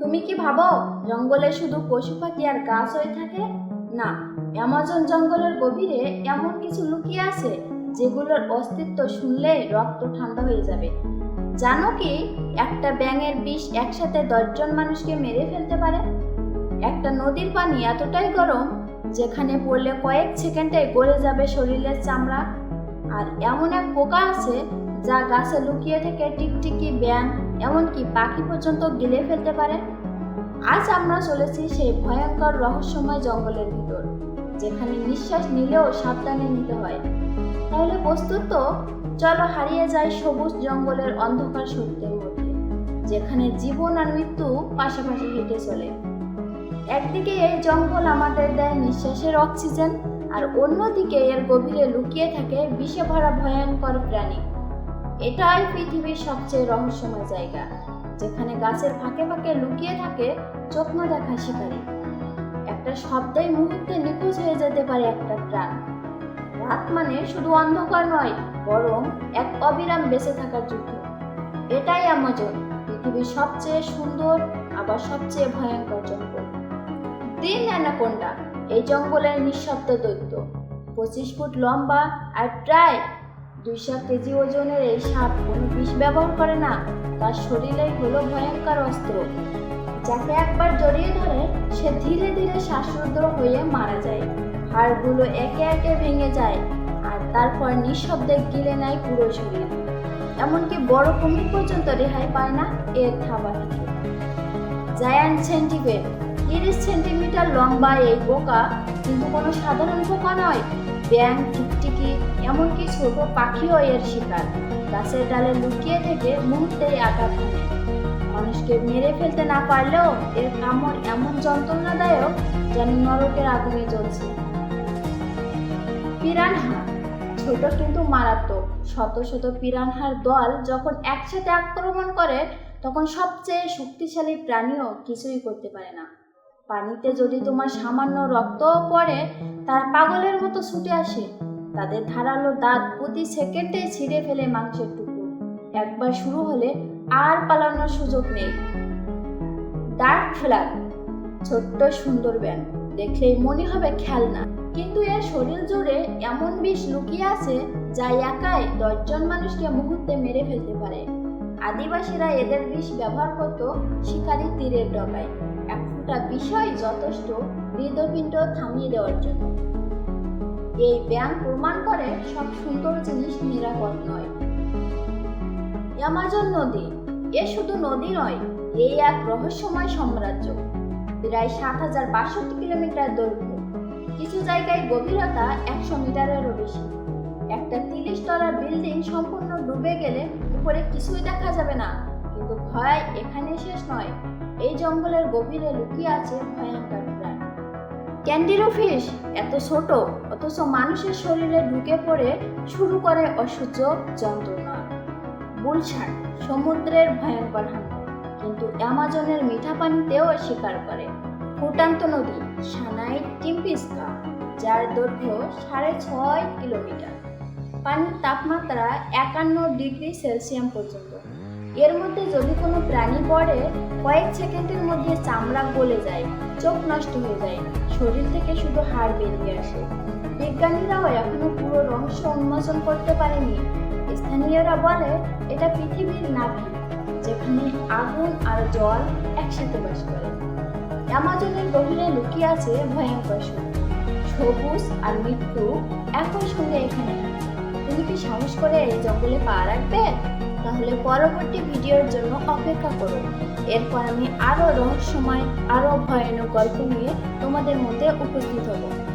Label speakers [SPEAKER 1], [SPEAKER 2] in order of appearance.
[SPEAKER 1] তুমি কি ভাবো, জঙ্গলে শুধু পশু পাখি আর গাছ হয়ে থাকে? না, অ্যামাজন জঙ্গলের গভীরে এমন কিছু লুকিয়ে আছে, যেগুলোর অস্তিত্ব শুনলে রক্ত ঠান্ডা হয়ে যাবে। জানো কি, একটা ব্যাঙের বিষ একসাথে দশজন মানুষকে মেরে ফেলতে পারে? একটা নদীর পানি এতটাই গরম, যেখানে পড়লে কয়েক সেকেন্ডে গলে যাবে শরীরের চামড়া। আর এমন এক পোকা আছে, যা গাছে লুকিয়ে থেকে টিকটিকি ব্যাং এমনকি পাখি পর্যন্ত গিলে ফেলতে পারে। আজ আমরা চলেছি সেই ভয়ঙ্কর রহস্যময় জঙ্গলের ভিতর, যেখানে নিঃশ্বাস নিলেও সাবধানে নিতে হয়। তাহলে প্রস্তুত তো চলো হারিয়ে যায় সবুজ জঙ্গলের অন্ধকার সত্যের মধ্যে, যেখানে জীবন আর মৃত্যু পাশাপাশি হেঁটে চলে। একদিকে এই জঙ্গল আমাদের দেয় নিঃশ্বাসের অক্সিজেন, আর অন্যদিকে এর গভীরে লুকিয়ে থাকে বিষে ভরা ভয়ঙ্কর প্রাণী। এটাই পৃথিবীর সবচেয়ে রহস্যময় জায়গা, যেখানে গাছের ফাঁকে ফাঁকে লুকিয়ে থাকে চোখ না দেখা শিকারী। একটা শব্দেই মুহূর্তে নিখোঁজ হয়ে যেতে পারে একটা প্রাণ। রাত মানে শুধু অন্ধকার নয়, বরং এক অবিরাম বেঁচে থাকার যুদ্ধ। এটাই আমাজন, পৃথিবীর সবচেয়ে সুন্দর, আবার সবচেয়ে ভয়ঙ্কর জঙ্গল। দিন অ্যানাকোন্ডা, এই জঙ্গলের নিঃশব্দ দৈত্য। পঁচিশ ফুট লম্বা আর প্রায় দুইশো কেজি ওজনের এই সাপ কোনো বিষ ব্যবহার করে না। তার শরীরেই হলো ভয়ঙ্কর অস্ত্র। যাকে একবার জড়িয়ে ধরে, সে ধীরে ধীরে শ্বাসরুদ্ধ হয়ে মারা যায়। হাড়গুলো একে একে ভেঙে যায় আর তারপর নিঃশব্দে গিলে নেয় পুরো শরীর। এমনকি বড় কুমির পর্যন্ত রেহাই পায় না এর থাবা থেকে জায়ান্ট সেন্টিপেড তিরিশ সেন্টিমিটার লম্বা এই পোকা কিন্তু কোনো সাধারণ পোকা নয়। ব্যাং টিকটিকি এমনকি ছোট পাখিও এর শিকার। গাছের ডালে লুকিয়ে থেকে মুহূর্তেই আঘাত হানে মানুষকে মেরে ফেলতে না পারলেও এর কামড় এমন যন্ত্রণাদায়ক যেন নরকের আগুনে জ্বলছে। পিরানহা ছোট কিন্তু মারাত্মক। শত শত পিরানহার দল যখন একসাথে আক্রমণ করে, তখন সবচেয়ে শক্তিশালী প্রাণীও কিছুই করতে পারে না। পানিতে যদি তোমার সামান্য রক্তও পড়ে, তারা পাগলের মতো ছুটে আসে। তাদের ধারালো দাঁত প্রতি সেকেন্ডে ছিঁড়ে ফেলে মাংসের টুকরো। একবার শুরু হলে আর পালানোর সুযোগ নেই। ডার্ক ফ্ল্যাগ ছোট্ট সুন্দর ব্যান দেখলেই মনে হবে খেলনা। কিন্তু এর শরীর জুড়ে এমন বিষ লুকিয়ে আছে যা একাই দশজন মানুষকে মুহূর্তে মেরে ফেলতে পারে। আদিবাসীরা এদের বিষ ব্যবহার করত শিকারী তীরের ডগায়। এক বিষয় যথেষ্ট হৃদপিণ্ড থামিয়ে দেওয়ার জন্য। এই ব্যায়াম প্রমাণ করে সব সুন্দর জিনিস নিরাপদ নয়। অ্যামাজন নদী, এ শুধু নদী নয় এই এক রহস্যময় সাম্রাজ্য। প্রায় সাত হাজার বাষট্টি কিলোমিটার দৈর্ঘ্য। কিছু জায়গায় গভীরতা একশো মিটারেরও বেশি। একটা তিরিশ তলা বিল্ডিং সম্পূর্ণ ডুবে গেলে উপরে কিছুই দেখা যাবে না, কিন্তু ভয় এখানে শেষ নয়। এই জঙ্গলের গভীরে লুকিয়ে আছে ভয়ঙ্কর প্রাণ। ক্যান্ডিরো ফিশ এত ছোট, অথচ মানুষের শরীরে ঢুকে পড়ে শুরু করে অসহ্য যন্ত্রণা। বুলশার্ক সমুদ্রের ভয়ঙ্কর হাঙ্গর, কিন্তু অ্যামাজনের মিঠা পানিতেও শিকার করে। ফুটান্ত নদী, সানাই টিম্পিস্কা যার দৈর্ঘ্য সাড়ে ছয় কিলোমিটার। পানির তাপমাত্রা একান্ন ডিগ্রি সেলসিয়াম পর্যন্ত। এর মধ্যে যদি কোনো প্রাণী পড়ে, কয়েক সেকেন্ডের মধ্যে চামড়া গলে যায়, চোখ নষ্ট হয়ে যায়। শরীর থেকে শুধু হাড় বেরিয়ে আসে। বিজ্ঞানীরাও এখনও পুরো রহস্য উন্মোচন করতে পারেনি। স্থানীয়রা বলে, এটা পৃথিবীর নাভি, যেখানে আগুন আর জল একসাথে বাস করে। অ্যামাজনের গভীরে লুকিয়ে আছে ভয়ঙ্কর শক্তি সবুজ আর মৃত্যু একই সঙ্গে এখানে। তুমি কি সাহস করে এই জঙ্গলে পা রাখবে? তাহলে পরবর্তী ভিডিওর জন্য অপেক্ষা করো। এরপর আমি আরও রহস্যময় আরও ভয়ানক গল্প নিয়ে তোমাদের মধ্যে উপস্থিত হব।